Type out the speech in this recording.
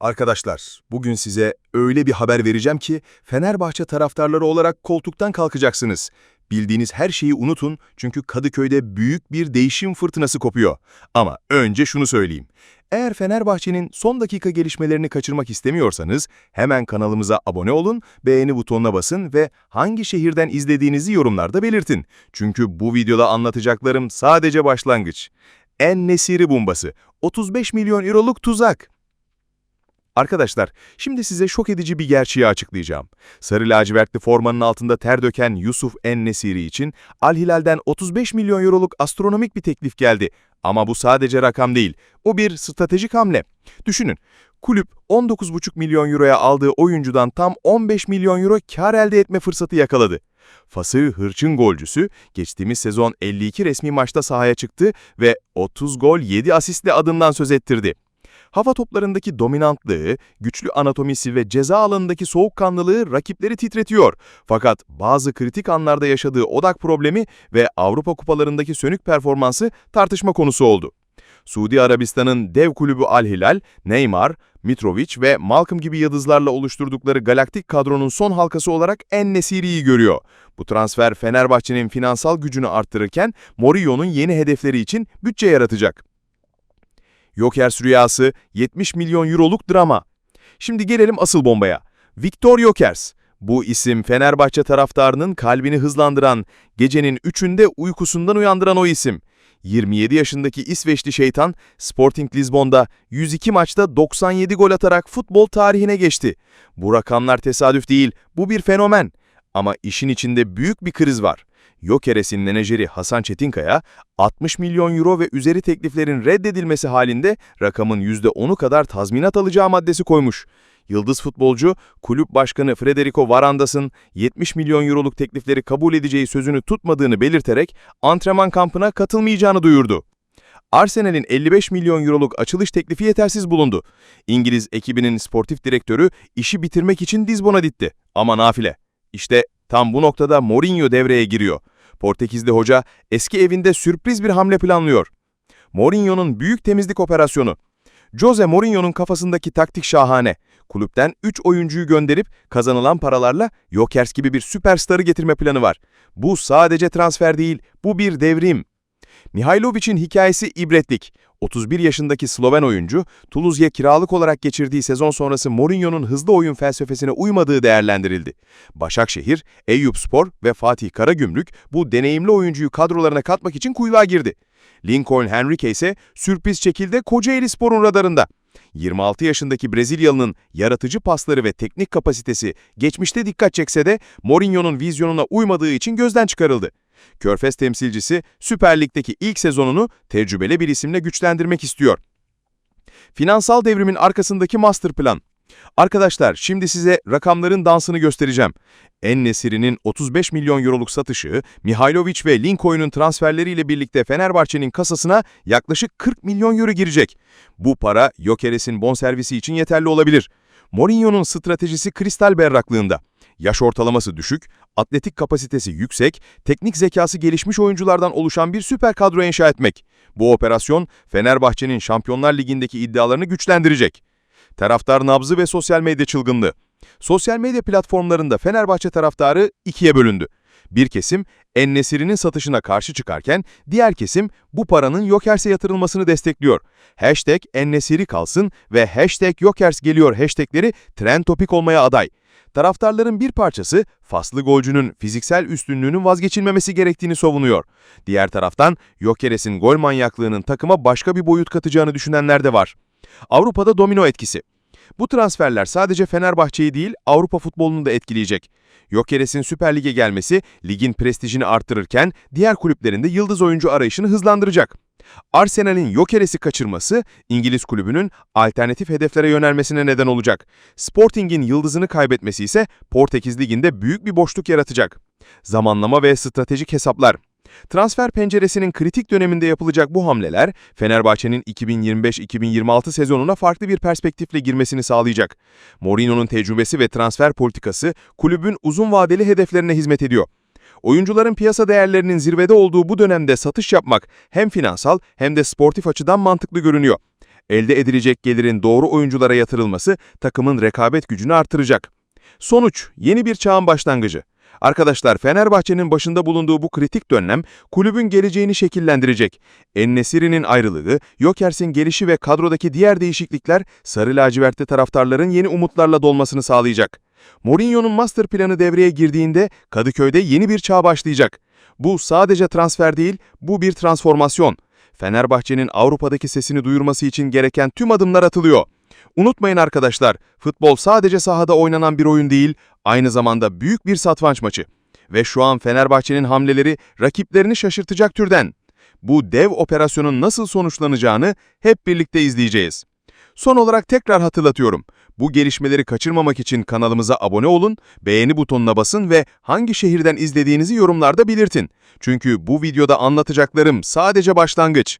Arkadaşlar, bugün size öyle bir haber vereceğim ki Fenerbahçe taraftarları olarak koltuktan kalkacaksınız. Bildiğiniz her şeyi unutun çünkü Kadıköy'de büyük bir değişim fırtınası kopuyor. Ama önce şunu söyleyeyim. Eğer Fenerbahçe'nin son dakika gelişmelerini kaçırmak istemiyorsanız hemen kanalımıza abone olun, beğeni butonuna basın ve hangi şehirden izlediğinizi yorumlarda belirtin. Çünkü bu videoda anlatacaklarım sadece başlangıç. En Nesiri bombası, 35 milyon euroluk tuzak. Arkadaşlar, şimdi size şok edici bir gerçeği açıklayacağım. Sarı lacivertli formanın altında ter döken Yusuf En-Nesiri için Al Hilal'den 35 milyon euroluk astronomik bir teklif geldi. Ama bu sadece rakam değil, o bir stratejik hamle. Düşünün, kulüp 19,5 milyon euroya aldığı oyuncudan tam 15 milyon euro kar elde etme fırsatı yakaladı. Fas'ı hırçın golcüsü geçtiğimiz sezon 52 resmi maçta sahaya çıktı ve 30 gol 7 asistle adından söz ettirdi. Hava toplarındaki dominantlığı, güçlü anatomisi ve ceza alanındaki soğukkanlılığı rakipleri titretiyor. Fakat bazı kritik anlarda yaşadığı odak problemi ve Avrupa kupalarındaki sönük performansı tartışma konusu oldu. Suudi Arabistan'ın dev kulübü Al Hilal, Neymar, Mitrovic ve Malcolm gibi yıldızlarla oluşturdukları galaktik kadronun son halkası olarak En-Nesyri'yi görüyor. Bu transfer Fenerbahçe'nin finansal gücünü arttırırken Mourinho'nun yeni hedefleri için bütçe yaratacak. Jokers rüyası 70 milyon euroluk drama. Şimdi gelelim asıl bombaya. Victor Jokers. Bu isim Fenerbahçe taraftarının kalbini hızlandıran, gecenin üçünde uykusundan uyandıran o isim. 27 yaşındaki İsveçli şeytan Sporting Lisbon'da 102 maçta 97 gol atarak futbol tarihine geçti. Bu rakamlar tesadüf değil, bu bir fenomen. Ama işin içinde büyük bir kriz var. Yokeres'in menajeri Hasan Çetinkaya, 60 milyon euro ve üzeri tekliflerin reddedilmesi halinde rakamın %10'u kadar tazminat alacağı maddesi koymuş. Yıldız futbolcu, kulüp başkanı Federico Varandas'ın 70 milyon euroluk teklifleri kabul edeceği sözünü tutmadığını belirterek antrenman kampına katılmayacağını duyurdu. Arsenal'in 55 milyon euroluk açılış teklifi yetersiz bulundu. İngiliz ekibinin sportif direktörü işi bitirmek için dizbona ditti. Ama nafile. İşte tam bu noktada Mourinho devreye giriyor. Portekizli hoca eski evinde sürpriz bir hamle planlıyor. Mourinho'nun büyük temizlik operasyonu. Jose Mourinho'nun kafasındaki taktik şahane. Kulüpten 3 oyuncuyu gönderip kazanılan paralarla Jokers gibi bir süperstarı getirme planı var. Bu sadece transfer değil, bu bir devrim. Mihailovic'in hikayesi ibretlik. 31 yaşındaki Sloven oyuncu, Toulouse'ya kiralık olarak geçirdiği sezon sonrası Mourinho'nun hızlı oyun felsefesine uymadığı değerlendirildi. Başakşehir, Eyüpspor ve Fatih Karagümrük bu deneyimli oyuncuyu kadrolarına katmak için kuyruğa girdi. Lincoln Henrique ise sürpriz şekilde Kocaeli Spor'un radarında. 26 yaşındaki Brezilyalı'nın yaratıcı pasları ve teknik kapasitesi geçmişte dikkat çekse de Mourinho'nun vizyonuna uymadığı için gözden çıkarıldı. Körfez temsilcisi Süper Lig'deki ilk sezonunu tecrübeli bir isimle güçlendirmek istiyor. Finansal devrimin arkasındaki master plan. Arkadaşlar şimdi size rakamların dansını göstereceğim. En-Nesyri'nin 35 milyon euroluk satışı, Mihailovic ve Lincoln'un transferleriyle birlikte Fenerbahçe'nin kasasına yaklaşık 40 milyon euro girecek. Bu para Jokeres'in bonservisi için yeterli olabilir. Mourinho'nun stratejisi kristal berraklığında. Yaş ortalaması düşük, atletik kapasitesi yüksek, teknik zekası gelişmiş oyunculardan oluşan bir süper kadro inşa etmek. Bu operasyon Fenerbahçe'nin Şampiyonlar Ligi'ndeki iddialarını güçlendirecek. Taraftar nabzı ve sosyal medya çılgınlığı. Sosyal medya platformlarında Fenerbahçe taraftarı ikiye bölündü. Bir kesim En-Nesyri'nin satışına karşı çıkarken diğer kesim bu paranın Yokers'e yatırılmasını destekliyor. Hashtag En-Nesyri kalsın ve hashtag Yokers geliyor hashtagleri trend topik olmaya aday. Taraftarların bir parçası faslı golcünün fiziksel üstünlüğünün vazgeçilmemesi gerektiğini savunuyor. Diğer taraftan Yokeres'in gol manyaklığının takıma başka bir boyut katacağını düşünenler de var. Avrupa'da domino etkisi. Bu transferler sadece Fenerbahçe'yi değil Avrupa futbolunu da etkileyecek. Yokeres'in Süper Lig'e gelmesi ligin prestijini arttırırken diğer kulüplerin de yıldız oyuncu arayışını hızlandıracak. Arsenal'in Yokeres'i kaçırması İngiliz kulübünün alternatif hedeflere yönelmesine neden olacak. Sporting'in yıldızını kaybetmesi ise Portekiz Ligi'nde büyük bir boşluk yaratacak. Zamanlama ve stratejik hesaplar. Transfer penceresinin kritik döneminde yapılacak bu hamleler, Fenerbahçe'nin 2025-2026 sezonuna farklı bir perspektifle girmesini sağlayacak. Mourinho'nun tecrübesi ve transfer politikası kulübün uzun vadeli hedeflerine hizmet ediyor. Oyuncuların piyasa değerlerinin zirvede olduğu bu dönemde satış yapmak hem finansal hem de sportif açıdan mantıklı görünüyor. Elde edilecek gelirin doğru oyunculara yatırılması takımın rekabet gücünü artıracak. Sonuç, yeni bir çağın başlangıcı. Arkadaşlar Fenerbahçe'nin başında bulunduğu bu kritik dönem kulübün geleceğini şekillendirecek. Ennesiri'nin ayrılığı, Yokers'in gelişi ve kadrodaki diğer değişiklikler Sarı lacivertli taraftarların yeni umutlarla dolmasını sağlayacak. Mourinho'nun master planı devreye girdiğinde Kadıköy'de yeni bir çağ başlayacak. Bu sadece transfer değil, bu bir transformasyon. Fenerbahçe'nin Avrupa'daki sesini duyurması için gereken tüm adımlar atılıyor. Unutmayın arkadaşlar, futbol sadece sahada oynanan bir oyun değil, aynı zamanda büyük bir satranç maçı. Ve şu an Fenerbahçe'nin hamleleri rakiplerini şaşırtacak türden. Bu dev operasyonun nasıl sonuçlanacağını hep birlikte izleyeceğiz. Son olarak tekrar hatırlatıyorum. Bu gelişmeleri kaçırmamak için kanalımıza abone olun, beğeni butonuna basın ve hangi şehirden izlediğinizi yorumlarda belirtin. Çünkü bu videoda anlatacaklarım sadece başlangıç.